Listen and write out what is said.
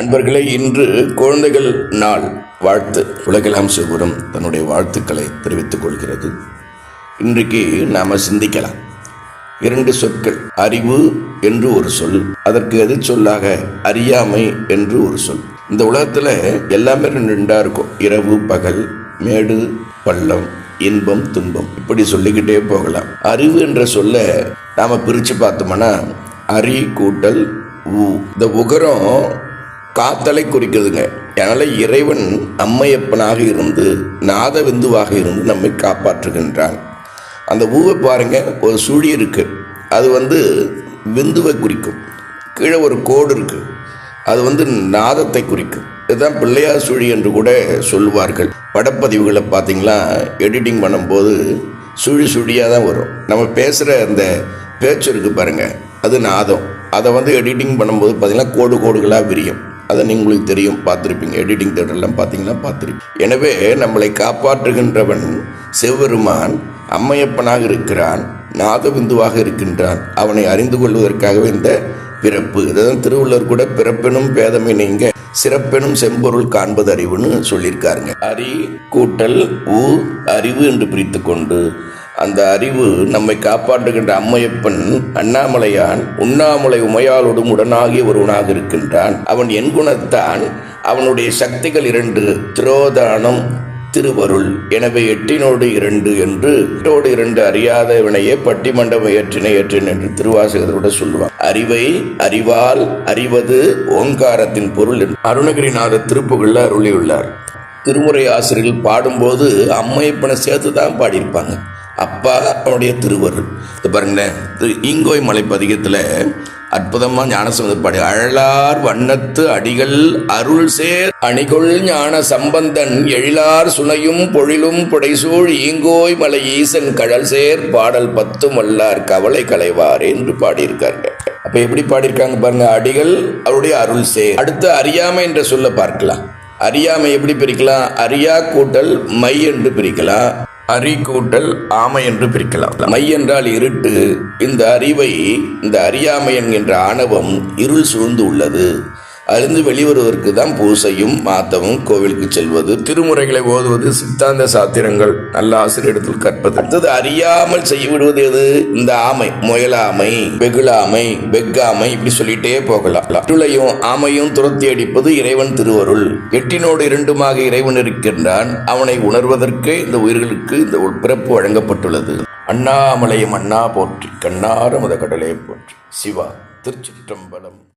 அன்பர்களே இன்று குழந்தைகள் நாள். வாழ்த்து. உலகெல்லாம் சிவபுரம் தன்னுடைய வாழ்த்துக்களை தெரிவித்துக் கொள்கிறது. இன்றைக்கு நாம் சிந்திக்கலாம். இரண்டு சொற்கள். அறிவு என்று ஒரு சொல். அதற்கு எதிர் சொல்லாக அறியாமை என்று ஒரு சொல். இந்த உலகத்தில் எல்லாமே ரெண்டாக இருக்கும். இரவு பகல் மேடு பள்ளம் இன்பம் துன்பம். இப்படி சொல்லிக்கிட்டே போகலாம். அறிவு என்ற சொல்ல நாம் பிரித்து பார்த்தோம்னா அரி கூட்டல் ஊ. இந்த உகரம் காத்தலை குறிக்குதுங்க. அதனால் இறைவன் அம்மையப்பனாக இருந்து நாதவிந்துவாக இருந்து நம்மை காப்பாற்றுகின்றான். அந்த ஊவை பாருங்க ஒரு சுழி இருக்குது அது வந்து விந்துவை குறிக்கும். கீழே ஒரு கோடு இருக்குது அது வந்து நாதத்தை குறிக்கும். இதுதான் பிள்ளையார் சுழி என்று கூட சொல்லுவார்கள். படப்பதிவுகளை பார்த்திங்களா? எடிட்டிங் பண்ணும்போது சுழி சுழியாக தான் வரும். நம்ம பேசுகிற அந்த பேச்சு இருக்குது பாருங்க. அது நாதம். அதை வந்து எடிட்டிங் பண்ணும்போது பார்த்திங்கன்னா கோடு கோடுகளாக விரியும். அதை நீ- உங்களுக்கு தெரியும் பார்த்துருப்பீங்க. எடிட்டிங் தேட்டர்லாம் பார்த்தீங்கன்னா பார்த்துருப்பீங்க. எனவே நம்மளை காப்பாற்றுகின்றவன் செவ்வெருமான் அம்மையப்பனாக இருக்கிறான் நாதபிந்துவாக இருக்கின்றான். அவனை அறிந்து கொள்வதற்காகவே இந்த பிறப்பு. இதான் திருவள்ளுவர் கூட பிறப்பெனும் பேதமை நீங்க சிறப்பெனும் செம்பொருள் காண்பது அறிவுன்னு சொல்லியிருக்காருங்க. அறி கூட்டல் ஊ அறிவு என்று பிரித்து கொண்டு அந்த அறிவு நம்மை காப்பாற்றுகின்ற அம்மையப்பன் அண்ணாமலையான் உண்ணாமலை உமையாளோடும் உடனாகிய ஒருவனாக இருக்கின்றான். அவன் என் குணத்தான் அவனுடைய சக்திகள் இரண்டு திரோதானம் திருவருள். எனவே எட்டினோடு இரண்டு என்று எட்டோடு இரண்டு அறியாத வினையே ஏற்றினை ஏற்றின் என்று திருவாசகத்தோட சொல்லுவான். அறிவை அறிவால் அறிவது ஓங்காரத்தின் பொருள் என்று. அருணகிரிநாத திருப்புகள்ல அருளியுள்ளார். திருமுறை ஆசிரியர்கள் பாடும்போது அம்மையப்பனை சேர்த்து தான் பாடியிருப்பாங்க. அப்பா அவனுடைய திருவருள். இது பாருங்களேன் இங்கோய் ஈங்கோய் மலைப்பதிகத்தில் அற்புதமாக ஞானசம்பந்த பாடி. அழலார் வண்ணத்து அடிகள் அருள் சேர் அணிகொள் ஞான சம்பந்தன் எழிலார் சுனையும் பொழிலும் புடைசூழ் ஈங்கோய் மலை ஈசன் கழல் சேர் பாடல் பத்தும் வல்லார் கவலை களைவார் என்று பாடியிருக்காங்க அப்ப எப்படி பாடியிருக்காங்க பாருங்க அடிகள் அவருடைய அருள் சேர். அடுத்து அறியாமை என்ற சொல்ல பார்க்கலாம். அறியாமை எப்படி பிரிக்கலாம்? அறியா கூட்டல் மை என்று பிரிக்கலாம். அறி கூட்டல் ஆமை என்று பிரிக்கலாம். மை என்றால் இருட்டு. இந்த அறிவை இந்த அறியாமை என்கின்ற ஆணவம் இருள் சூழ்ந்து உள்ளது. அதிலிருந்து வெளிவருவதற்கு தான் பூசையும் மாத்தமும் கோவிலுக்கு செல்வது. திருமுறைகளை ஓதுவது சித்தாந்த சாத்திரங்கள். நல்ல ஆசிரியரிடத்தில் கற்பது அடுத்தது அறியாமல் செய்ய விடுவது எது? இந்த ஆமை முயலாமை வெகுளாமை வெக்காமை இப்படி சொல்லிட்டே போகலாம். இருளையும் ஆமையும் துரத்தி அடிப்பது இறைவன் திருவருள். எட்டினோடு இரண்டுமாக இறைவன் இருக்கின்றான். அவனை உணர்வதற்கே இந்த உயிர்களுக்கு இந்த பிறப்பு வழங்கப்பட்டுள்ளது. அண்ணாமலையும் அண்ணா போற்றி கண்ணார முத கடலே போற்றி. சிவா திருச்சிற்றம்பலம்.